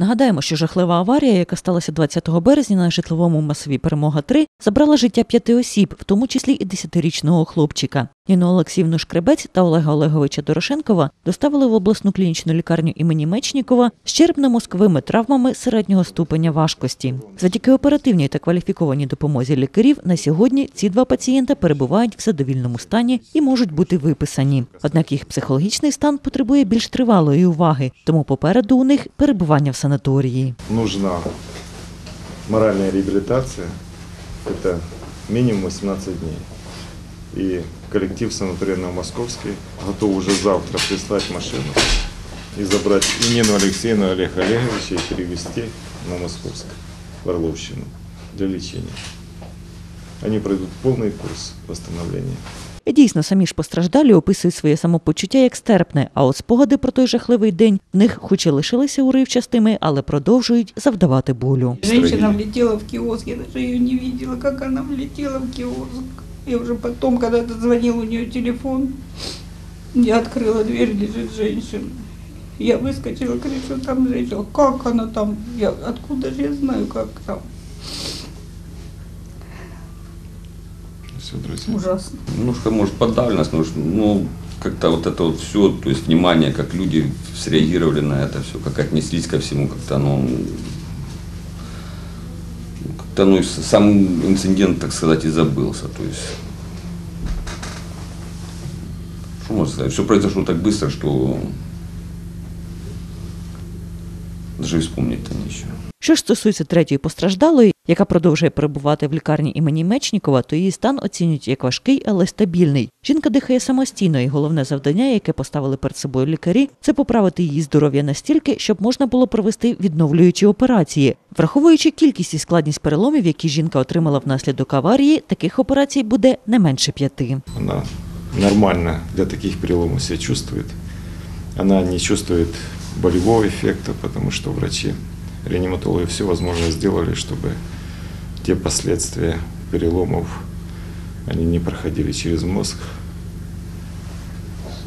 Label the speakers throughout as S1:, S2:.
S1: Нагадаємо, що жахлива аварія, яка сталася 20 березня на житловому масиві Перемога 3 забрала життя п'яти осіб, в тому числі і десятирічного хлопчика. Ніну Олексіївну Шкребець та Олега Олеговича Дорошенкова доставили в обласну клінічну лікарню імені Мечнікова з черепно-мозковими травмами середнього ступеня важкості. Завдяки оперативній та кваліфікованій допомозі лікарів на сьогодні ці два пацієнта перебувають в задовільному стані і можуть бути виписані. Однак їх психологічний стан потребує більш тривалої уваги, тому попереду у них перебування в санаторії.
S2: нужна моральная реабилитация. Это минимум 18 дней. И коллектив санаториально-московский готов уже завтра прислать машину и забрать и Нину Алексеевну, и Олега Олеговича и перевести на Московск, в Орловщину, для лечения. Они пройдут полный курс восстановления.
S1: І дійсно, самі ж постраждалі описують своє самопочуття як стерпне, а от спогади про той жахливий день в них хоч і лишилися уривчастими, але продовжують завдавати болю.
S3: Женщина влетела в киоск, я даже ее не видела, как она влетела в киоск. И уже потом, когда звонил у нее телефон, я открыла дверь, лежит женщина. Я выскочила, кричу, там женщина, как она там, я, откуда же я знаю, как там.
S2: Все, друзья.
S3: Ужасно.
S4: Немножко, может, подавленность, потому что, ну, как-то вот это вот все, то есть внимание, как люди среагировали на это все, как отнеслись ко всему, как-то оно, как-то, ну, сам инцидент, так сказать, и забылся, то есть, что можно сказать, все произошло так быстро, что даже и вспомнить-то.
S1: Що ж стосується третьої постраждалої, яка продовжує перебувати в лікарні імені Мечнікова, то її стан оцінюють як важкий, але стабільний. Жінка дихає самостійно, і головне завдання, яке поставили перед собою лікарі, це поправити її здоров'я настільки, щоб можна було провести відновлюючі операції. Враховуючи кількість і складність переломів, які жінка отримала внаслідок аварії, таких операцій буде не менше п'яти.
S2: Она нормально для таких переломов себя чувствует. Она не чувствует болевого эффекта, потому что врачи, реаниматологи все возможное сделали, чтобы те последствия переломов, они не проходили через мозг.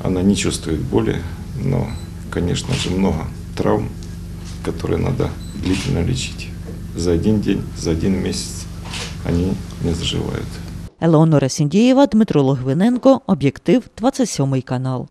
S2: Она не чувствует боли, но, конечно же, много травм, которые надо длительно лечить. За один день, за один месяц они не заживают.
S1: Елеонора Сіндієва, Дмитро Логвиненко, Об'єктив, 27 канал.